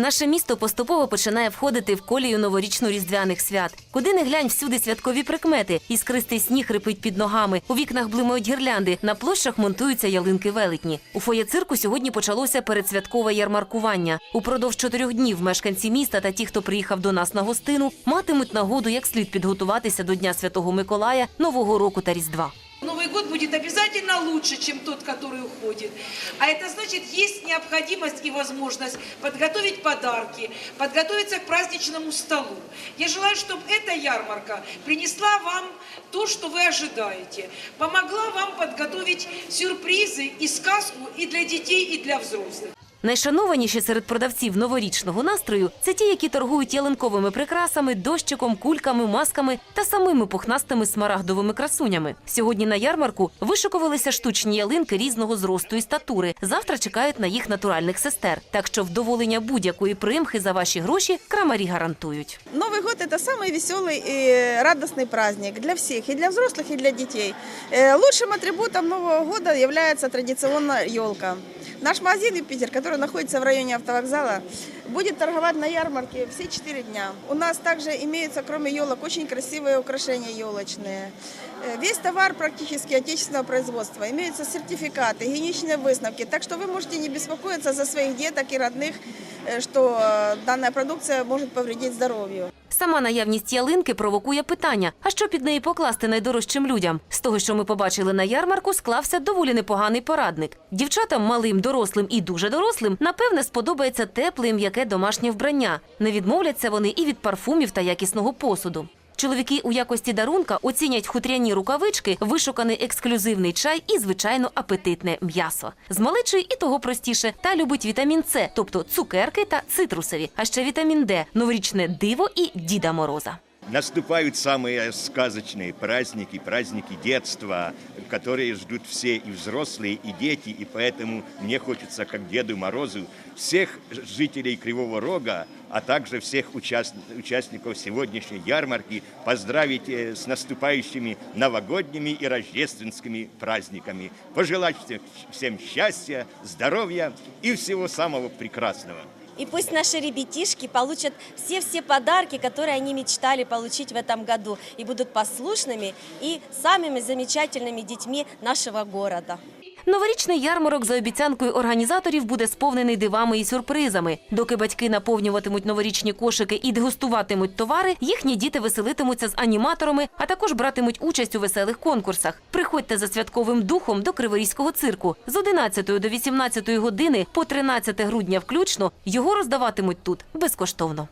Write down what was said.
Наше місто поступово починає входити в колію новорічно-різдвяних свят. Куди не глянь, всюди святкові прикмети. Іскристий сніг рипить під ногами. У вікнах блимають гірлянди. На площах монтуються ялинки велетні. У фоє цирку сьогодні почалося передсвяткове ярмаркування. Упродовж чотирьох днів мешканці міста та ті, хто приїхав до нас на гостину, матимуть нагоду як слід підготуватися до Дня Святого Миколая, Нового року та Різдва. Год будет обязательно лучше, чем тот, который уходит. А это значит, есть необходимость и возможность подготовить подарки, подготовиться к праздничному столу. Я желаю, чтобы эта ярмарка принесла вам то, что вы ожидаете, помогла вам подготовить сюрпризы и сказку и для детей, и для взрослых. Найшанованіші серед продавців новорічного настрою це ті, які торгують ялинковими прикрасами, дощиком, кульками, масками та самими пухнастими смарагдовими красунями. Сьогодні на ярмарку вишикувалися штучні ялинки різного зросту і статури. Завтра чекають на їх натуральних сестер. Так що вдоволення будь-якої примхи за ваші гроші крамарі гарантують. Новый год – это самый веселый и радостный праздник для всех, и для взрослых, и для детей. Э, Лучшим атрибутом Нового года является традиционно елка. Наш магазин «Юпитер», который находится в районе автовокзала, будет торговать на ярмарке все четыре дня. У нас также имеются, кроме елок, очень красивые украшения елочные. Э, Весь товар практически отечественного производства. Имеются сертификаты, гигиеничные выставки. Так что вы можете не беспокоиться за своих деток и родных, э, что э, данная продукция может повредить здоровью. Сама наявність ялинки провокує питання: а що під неї покласти найдорожчим людям? З того, що ми побачили на ярмарку, склався доволі непоганий порадник. Дівчатам, малим, дорослим і дуже дорослим, напевне, сподобається тепле і м'яке домашнє вбрання. Не відмовляться вони і від парфумів та якісного посуду. Чоловіки у якості дарунка оцінять хутряні рукавички, вишуканий ексклюзивний чай і, звичайно, апетитне м'ясо. З малечої і того простіше та любить вітамін С, тобто цукерки та цитрусові, а ще вітамін Д, новорічне диво і Діда Мороза. Наступают самые сказочные праздники, праздники детства, которые ждут все и взрослые, и дети, и поэтому мне хочется, как Деду Морозу, всех жителей Кривого Рога, а также всех участ- участников сегодняшней ярмарки поздравить э, с наступающими новогодними и рождественскими праздниками. Пожелать всем- всем счастья, здоровья и всего самого прекрасного. И пусть наши ребятишки получат все-все подарки, которые они мечтали получить в этом году, и будут послушными и самыми замечательными детьми нашего города. Новорічний ярмарок за обіцянкою організаторів буде сповнений дивами і сюрпризами. Доки батьки наповнюватимуть новорічні кошики і дегустуватимуть товари, їхні діти веселитимуться з аніматорами, а також братимуть участь у веселих конкурсах. Приходьте за святковим духом до Криворізького цирку з 11 до 18 години по 13 грудня включно. Його роздаватимуть тут безкоштовно.